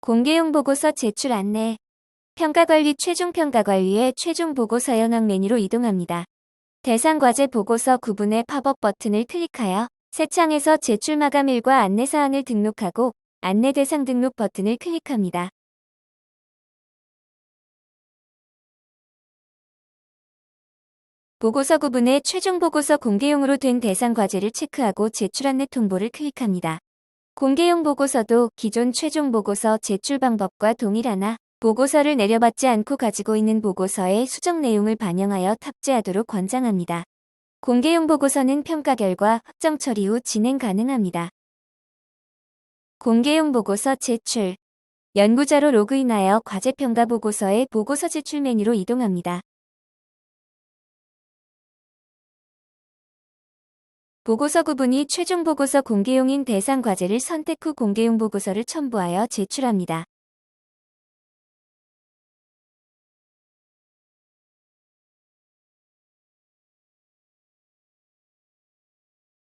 공개용 보고서 제출 안내. 평가관리 최종 평가관리의 최종 보고서 현황 메뉴로 이동합니다. 대상 과제 보고서 구분의 팝업 버튼을 클릭하여 새 창에서 제출 마감일과 안내사항을 등록하고 안내 대상 등록 버튼을 클릭합니다. 보고서 구분의 최종 보고서 공개용으로 된 대상 과제를 체크하고 제출 안내 통보를 클릭합니다. 공개용 보고서도 기존 최종 보고서 제출 방법과 동일하나 보고서를 내려받지 않고 가지고 있는 보고서의 수정 내용을 반영하여 탑재하도록 권장합니다. 공개용 보고서는 평가 결과 확정 처리 후 진행 가능합니다. 공개용 보고서 제출 연구자로 로그인하여 과제 평가 보고서의 보고서 제출 메뉴로 이동합니다. 보고서 구분이 최종 보고서 공개용인 대상 과제를 선택 후 공개용 보고서를 첨부하여 제출합니다.